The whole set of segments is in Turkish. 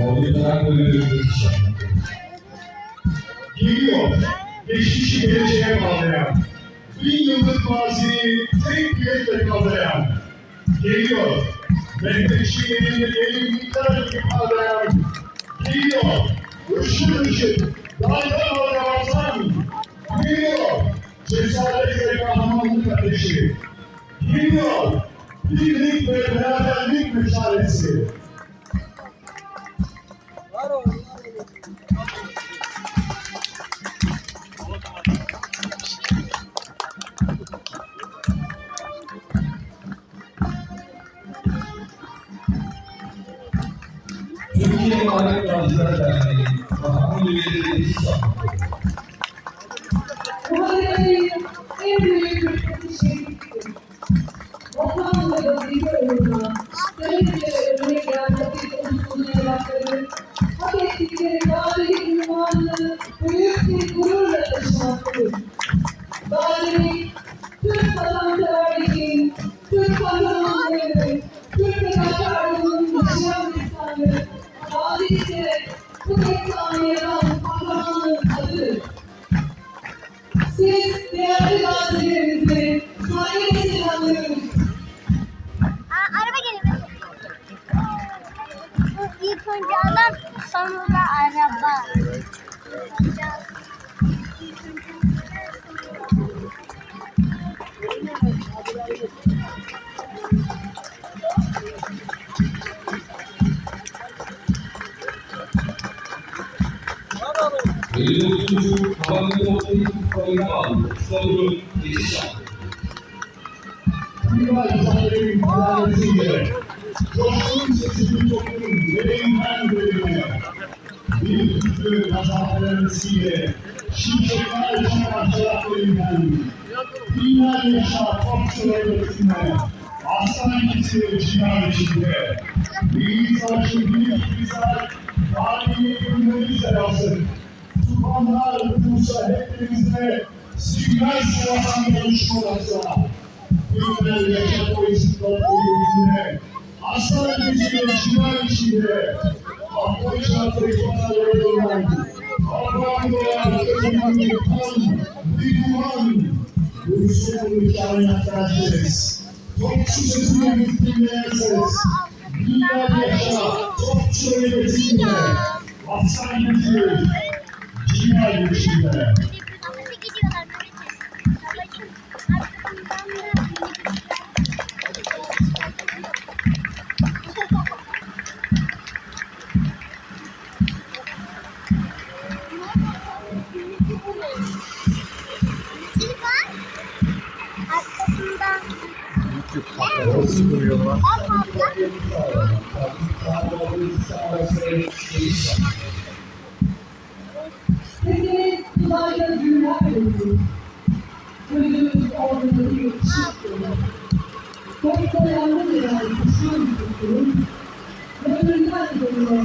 Oğlundan bölümünü Geliyor. Geçmişi geleceğe bağlayan. Bin yıllık maziyi tek yürekle kavrayan. Geliyor. Mehmetçilerin elin miktarı ifadayan. Geliyor. Işıl ışıl. Dalga dalga vatan. Geliyor. Cesaret ve kahramanlık ateşi. Geliyor. Birlik ve beraberlik meşalesi. Türkiye Mahalle Gaziler Derneği Bakanlı Üyeleri İstanbul. Mahallenin en büyük ülkesi şehittir. Vatan ve vazife ise bu destanı 59. Havanda Toplu Programı aldı. Soru geçiş aldı. Dünya insanların mücadelesiyle coşkun sesini toplumun deneyimden bölümüne bir tüplü kazanlarımızıyla şimşekler için parçalaklarından dünya yaşa topçularımızına aslan kesir cihan içinde bir savaşın bir güzel tarihi günleri selasın tufanlar kursa hepimizde, silmez vatan konuşmalarsa, Günler yaşa koyuş topluluğuna, aslan gücüne çınar içinde, Aklı çatı ifade edilen, Allah'ın dolar kırmızı bir kan, bir duman, Uyusun kainattayız. Topçu sözünü dinlerseniz, Dünya yaşa, topçu öğretimle, Aslan gücü, cinar içinde. Gözünüz orada bir. Korksa yangın eder düşman yıkılır. Ömürden dönüyor,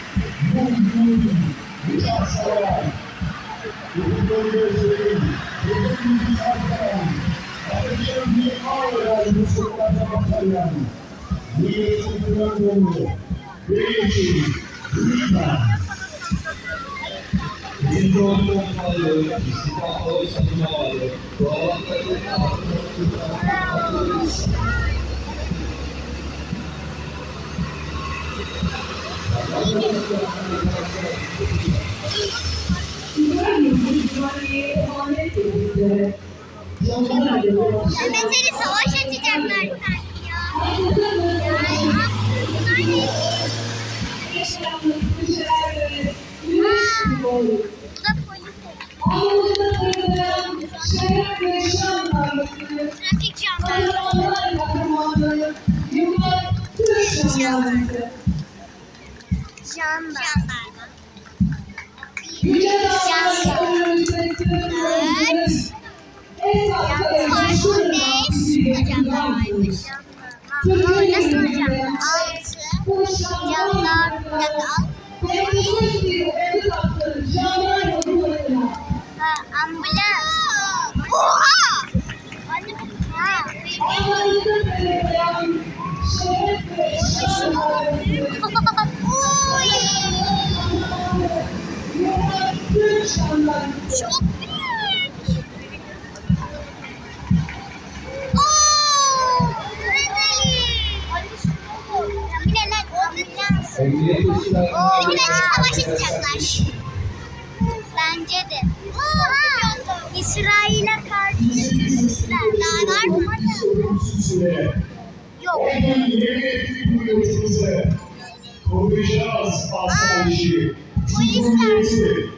Bu bizim yolu koruyor. Bu yolun, Uşak sever. Bu gözlerin, bu güzelden, Kardeşim bir ağır bu güven olmuyor. Benim için lütfen. Bir yol kontrolü, istihdamlı satımları, doğal haklarının altında Mehmet'e savaş açacaklar sanki ya. Ya, bunlar ne? Bu da polis. Trafik jandarması. Jandarma. Farklı beş jandarmaymış. Nasıl hocam? Altı. Oo, de savaş. Bence de. Oha! İsrail'e karşı çıkmışlar. Daha var mı? Size, Yok. cumhuriyeti,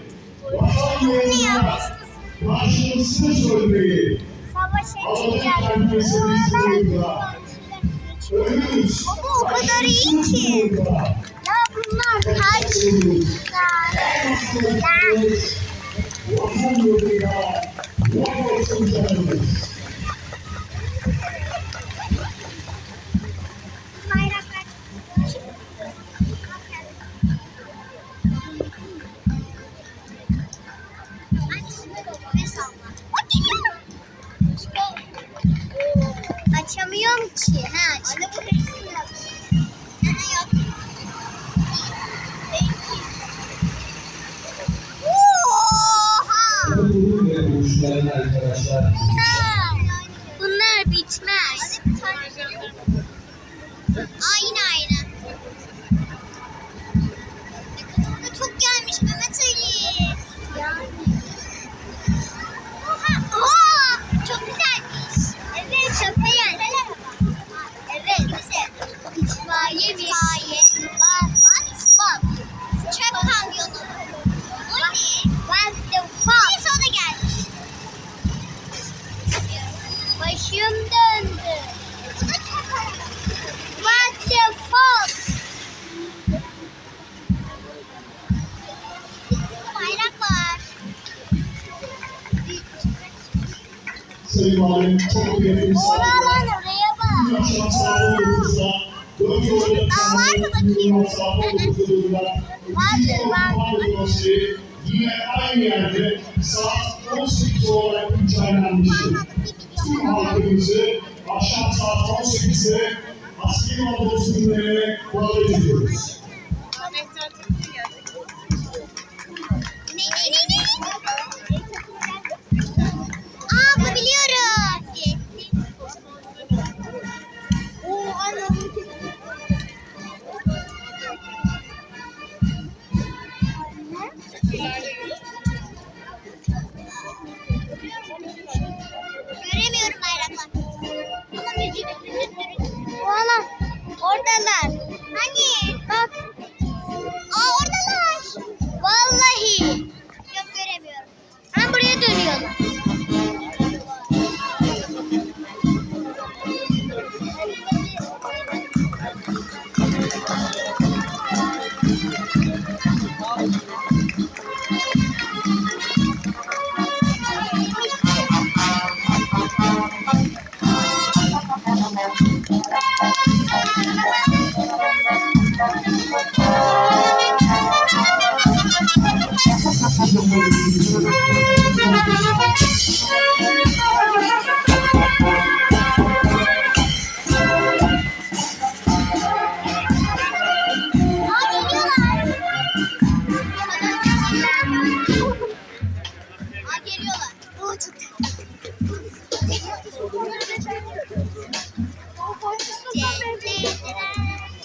vatan Ne yoluna yapmışsınız? karşılıksız ölmeyi, Savaş Allah'ın açacaklar. kendisi bizlerle, ölürüz. Ama o kadar iyi ki. 那可以的，你呀。Bitmez. Aynı aynı. Valim, çok kıymetli misafirler. Oralar oraya bak. Bu akşam saat 19'da dört yolda Aa, var mı bakayım? saat 19'da Vardır, var. Yine aynı yerde saat 18 olarak güncellenmiştir. Tüm halkımızı akşam saat 18'de askeri Anadolu günlerine davet ediyoruz.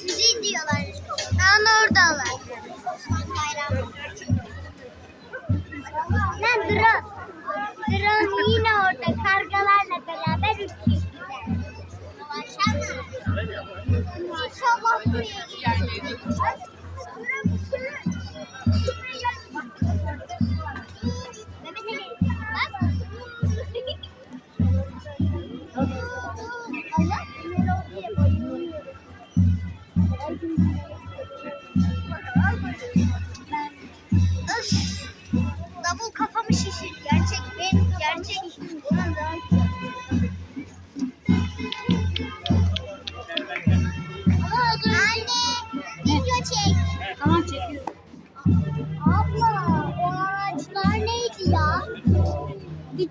Müziği diyorlar. Ben oradalar. Lan drone. Drone yine orada kargalarla beraber uçuyor. İnşallah buraya gelir.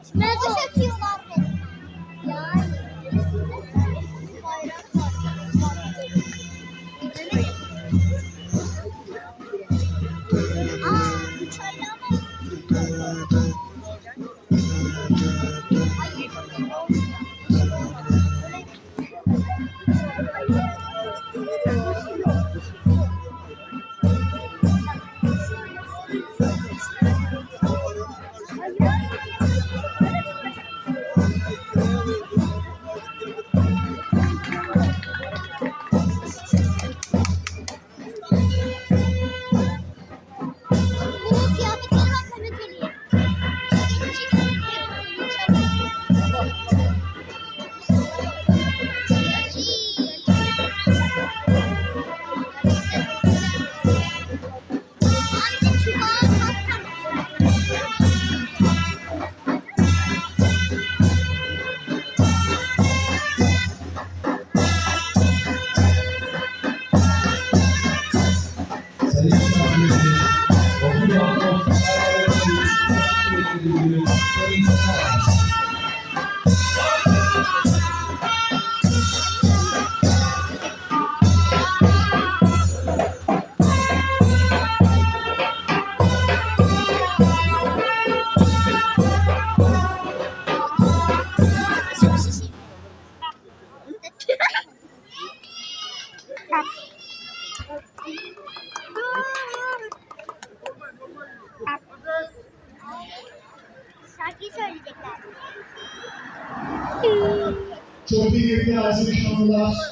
gitmez. Boş atıyorlar Yani. nós